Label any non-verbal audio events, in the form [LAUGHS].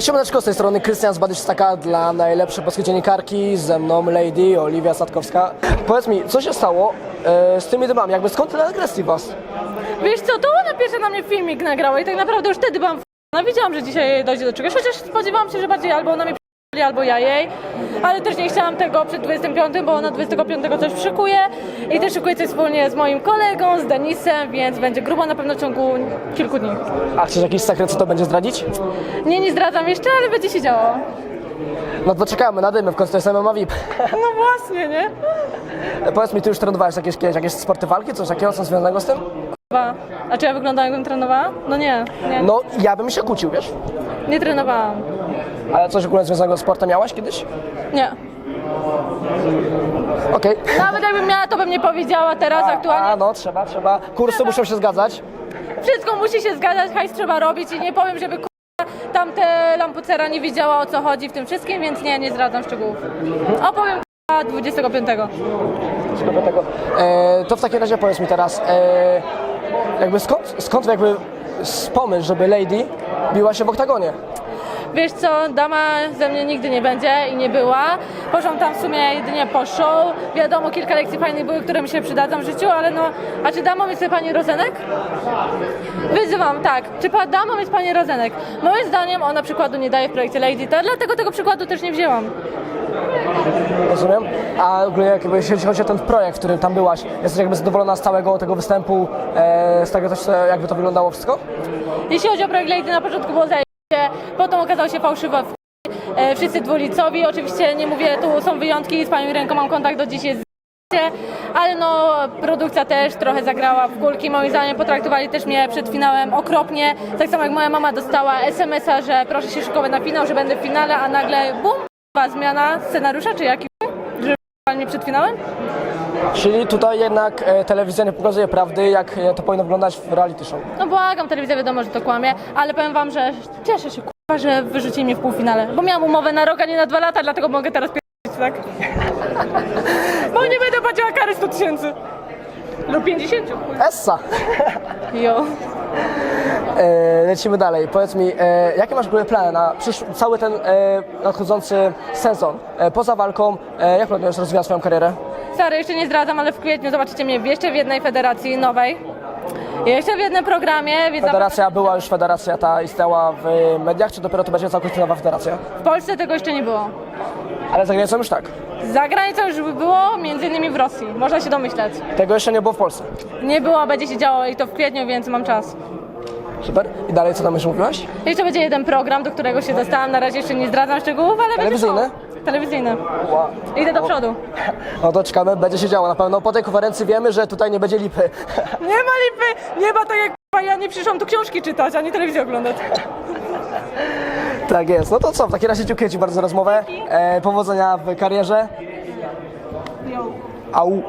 Siemaneczko, z tej strony Krystian z Badystaka dla najlepszej polskiej dziennikarki, ze mną Lady Oliwia Sadkowska. Powiedz mi, co się stało e, z tymi dymami? Jakby skąd tyle agresji w was? Wiesz co, to ona pierwsza na mnie filmik nagrała i tak naprawdę już wtedy byłam no wiedziałam, że dzisiaj dojdzie do czegoś, chociaż spodziewałam się, że bardziej albo ona mnie albo ja jej, ale też nie chciałam tego przed 25, bo ona 25 coś szykuje i też szykuje coś wspólnie z moim kolegą, z Denisem, więc będzie grubo na pewno w ciągu kilku dni. A chcesz jakiś sekret, co to będzie zdradzić? Nie, nie zdradzam jeszcze, ale będzie się działo. No to czekamy na dymy, w końcu to jest MMA VIP. [LAUGHS] No właśnie, nie? E, powiedz mi, ty już trenowałeś jakieś, kiedyś jakieś sporty walki, coś takiego, co związanego z tym? Dwa. A czy ja wyglądałam jakbym trenowała? No nie, nie, No, ja bym się kłócił, wiesz? Nie trenowałam. Ale coś ogólnie związanego z sportem miałaś kiedyś? Nie. Okej. Nawet jakbym miała, to bym nie powiedziała teraz aktualnie. A, no, trzeba, trzeba. Kursy muszą się zgadzać. Wszystko musi się zgadzać, hajs trzeba robić i nie powiem, żeby k***a, tamte lampucera nie wiedziała o co chodzi w tym wszystkim, więc nie, nie zdradzam szczegółów. Opowiem k***a, 25. Szkoda tego. E, to w takim razie powiedz mi teraz, e, jakby skąd, skąd jakby pomysł, żeby Lady biła się w oktagonie? Wiesz co, dama ze mnie nigdy nie będzie i nie była. Poszłam tam w sumie jedynie po show. Wiadomo, kilka lekcji fajnych były, które mi się przydadzą w życiu, ale no... A czy damą jest pani Rozenek? Wyzywam, tak. Czy pa- damą jest pani Rozenek? Moim zdaniem ona przykładu nie daje w projekcie Lady, to dlatego tego przykładu też nie wzięłam. Rozumiem? A ogólnie jakby, jeśli chodzi o ten projekt, w którym tam byłaś, jesteś jakby zadowolona z całego tego występu, e, z tego też, e, jakby to wyglądało wszystko? Jeśli chodzi o projekt Lady, na początku było zajęcie, potem okazał się fałszywy. w- E, wszyscy dwulicowi, oczywiście nie mówię, tu są wyjątki, z panią ręką mam kontakt do jest z- ale no produkcja też trochę zagrała w kulki, moim zdaniem potraktowali też mnie przed finałem okropnie, tak samo jak moja mama dostała SMS-a, że proszę się szykować na finał, że będę w finale, a nagle bum, zmiana scenariusza, czy jaki mnie przed finałem? Czyli tutaj jednak e, telewizja nie pokazuje prawdy, jak e, to powinno wyglądać w reality show. No błagam, telewizja wiadomo, że to kłamie, ale powiem wam, że cieszę się, k***a, że wyrzucili mnie w półfinale, bo miałam umowę na rok, a nie na dwa lata, dlatego mogę teraz p***ć, tak? [LAUGHS] Bo nie będę płaciła kary 100 tysięcy. Lub 50. Essa! Jo. E, lecimy dalej. Powiedz mi, e, jakie masz w ogóle plany na przysz- cały ten e, nadchodzący sezon? E, poza walką, e, jak planujesz rozwijać swoją karierę? Stary, jeszcze nie zdradzam, ale w kwietniu zobaczycie mnie jeszcze w jednej federacji nowej. Jeszcze w jednym programie, więc Federacja była już federacja ta istniała w mediach, czy dopiero to będzie całkowicie nowa federacja? w Polsce tego jeszcze nie było. Ale za granicą już tak. Za granicą już by było, między innymi w Rosji, można się domyślać. Tego jeszcze nie było w Polsce. Nie było, będzie się działo i to w kwietniu, więc mam czas. Super. I dalej, co tam jeszcze mówiłaś? Jeszcze będzie jeden program, do którego się dostałam. Na razie jeszcze nie zdradzam szczegółów, ale będzie Telewizyjny? show. Telewizyjny. Idę do przodu. [LAUGHS] No to czekamy, będzie się działo na pewno. Po tej konferencji wiemy, że tutaj nie będzie lipy. [LAUGHS] Nie ma lipy! Nie ma tak jak ja nie przyszłam tu książki czytać, ani telewizję oglądać. [LAUGHS] tak jest. No to co, w takim razie dziękuję Ci bardzo za rozmowę. E, powodzenia w karierze. Au.